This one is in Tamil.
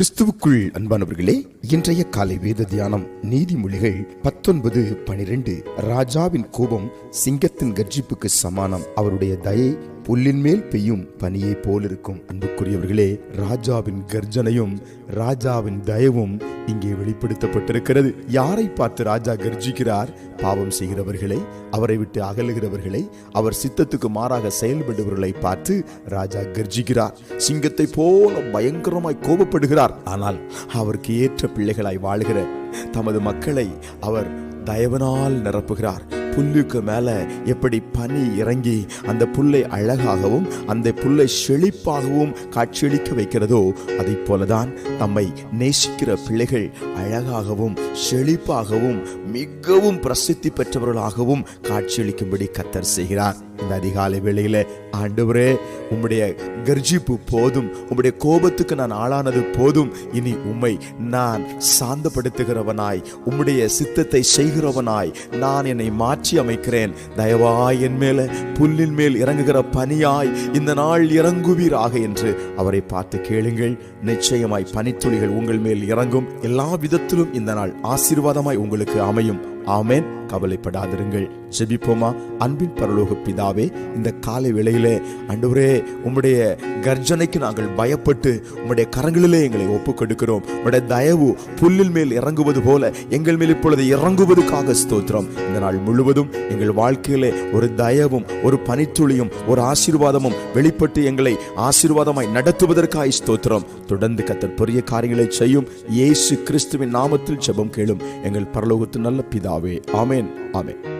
கிறிஸ்துவுக்குள் அன்பானவர்களே இன்றைய காலை வேத தியானம் நீதிமொழிகள் பத்தொன்பது பனிரெண்டு. ராஜாவின் கோபம் சிங்கத்தின் கர்ஜிப்புக்கு சமானம். அவருடைய தயை புல்லின் மேல் பெய்யும் பனியை போல் இருக்கும் அன்புக்குரியவர்களே ராஜாவின் கர்ஜனையும் ராஜாவின் தயவும் இங்கே வெளிப்படுத்தப்பட்டிருக்கிறது. யாரை பார்த்து ராஜா கர்ஜிக்கிறார்? பாவம் செய்கிறவர்களை அவரை விட்டு அகலுகிறவர்களை அவர் சித்தத்துக்கு மாறாக செயல்படுபவர்களை பார்த்து ராஜா கர்ஜிக்கிறார். சிங்கத்தை போல பயங்கரமாய் கோபப்படுகிறார். ஆனால் அவருக்கு ஏற்ற பிள்ளைகளாய் வாழ்கிற தமது மக்களை அவர் தயவனால் நிரப்புகிறார். புல்லுக்கு மேல எப்படி பனி இறங்கி அந்த புல்லை அழகாகவும் அந்த புல்லை செழிப்பாகவும் காட்சியளிக்க வைக்கிறதோ அதை போலதான் நம்மை நேசிக்கிற பிள்ளைகள் அழகாகவும் செழிப்பாகவும் மிகவும் பிரசித்தி பெற்றவர்களாகவும் காட்சியளிக்கும்படி கத்தர் செய்கிறார். இந்த அதிகாலை வேளையில் ஆண்டவரே உம்முடைய கர்ஜிப்பு போதும் உம்முடைய கோபத்துக்கு நான் ஆளானது போதும். இனி உம்மை நான் சாந்தப்படுத்துகிறவனாய் உம்முடைய சித்தத்தை செய்கிறவனாய் நான் என்னை மாற்றி அமைக்கிறேன். தயவாய் என் மேல புல்லின் மேல் இறங்குகிற பனியாய் இந்த நாள் இறங்குவீராக என்று அவரை பார்த்து கேளுங்கள். நிச்சயமாய் பனித்துளிகள் உங்கள் மேல் இறங்கும். எல்லா விதத்திலும் இந்த நாள் ஆசீர்வாதமாய் உங்களுக்கு அமையும். ஆமேன். கவலைப்படாதிருங்கள். ஜெபிப்போமா? அன்பின் பரலோக பிதாவே இந்த காலை வேளையிலே அன்றுவரே உம்முடைய கர்ஜனைக்கு நாங்கள் பயப்பட்டு உம்முடைய கரங்களிலே எங்களை ஒப்புக் கொடுக்கிறோம் உம்முடைய தயவு புல்லில் மேல் இறங்குவது போல எங்கள் மேல் இப்பொழுது இறங்குவதற்காக ஸ்தோத்திரம். இந்த நாள் முழுவதும் எங்கள் வாழ்க்கையிலே ஒரு தயவும் ஒரு பனித்துளியும் ஒரு ஆசீர்வாதமும் வெளிப்பட்டு எங்களை ஆசீர்வாதமாய் நடத்துவதற்காக ஸ்தோத்திரம். தொடர்ந்து கத்தர் பெரிய காரியங்களை செய்யும். இயேசு கிறிஸ்துவின் நாமத்தில் ஜெபம் கேளும். எங்கள் பரலோகத்து நல்ல பிதா பிதாவே. ஆமேன் ஆமேன்.